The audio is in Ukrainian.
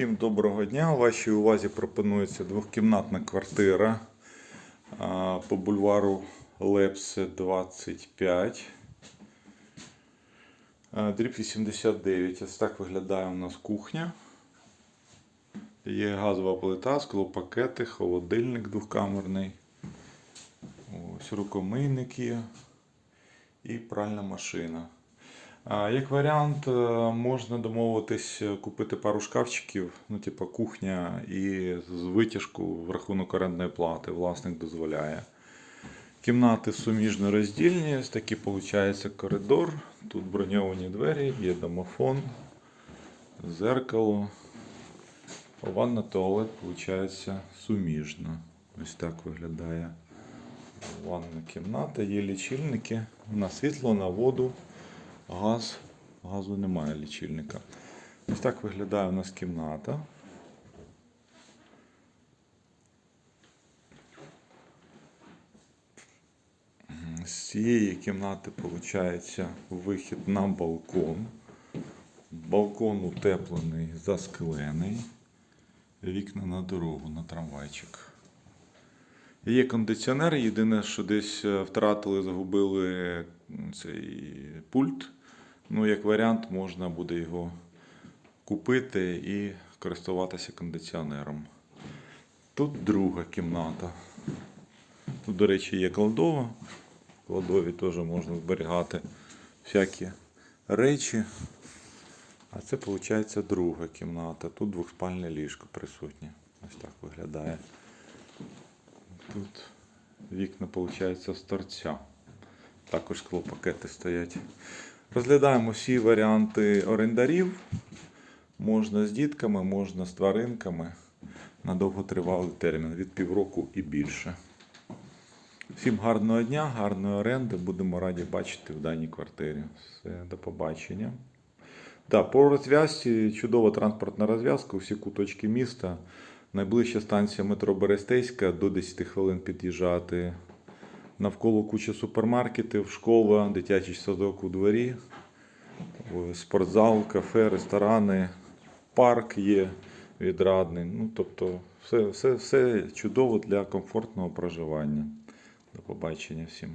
Всім доброго дня. У вашій увазі пропонується двохкімнатна квартира по бульвару Лепсе 25. А, Дріб 89. Ось так виглядає у нас кухня. Є газова плита, склопакети, холодильник двохкамерний. Ось рукомийник є і пральна машина. Як варіант, е, можна домовитись е, купити пару шкафчиків, ну, типу кухня, і з витяжку в рахунок орендної плати власник дозволяє. Кімнати суміжно роздільні, ось такий виходить коридор. Тут броньовані двері, є домофон, зеркало. Ванна туалет виходить суміжно. Ось так виглядає ванна кімната, є лічильники на світло, на воду, газ. Газу немає лічильника. Ось так виглядає у нас кімната. З цієї кімнати виходить вихід на балкон. Балкон утеплений, засклений. Вікна на дорогу, на трамвайчик. Є кондиціонер, єдине, що десь е, втратили, загубили цей пульт. Ну, як варіант, можна буде його купити і користуватися кондиціонером. Тут друга кімната. Тут, до речі, є кладова. В кладові теж можна зберігати всякі речі. А це виходить друга кімната. Тут двохспальне ліжко присутнє. Ось так виглядає. Тут вікна, виходить, з торця. Також склопакети стоять. Розглядаємо всі варіанти орендарів. Можна з дітками, можна з тваринками на довготривалий термін від півроку і більше. Всім гарного дня, гарної оренди. Будемо раді бачити в даній квартирі. Все, до побачення. Да, по розв'язці чудова транспортна розв'язка, усі куточки міста. Найближча станція метро Берестейська до 10 хвилин під'їжджати. Навколо куча супермаркетів, школа, дитячий садок у дворі, спортзал, кафе, ресторани, парк є відрадний. Ну, тобто, все, все, все чудово для комфортного проживання. До побачення всім.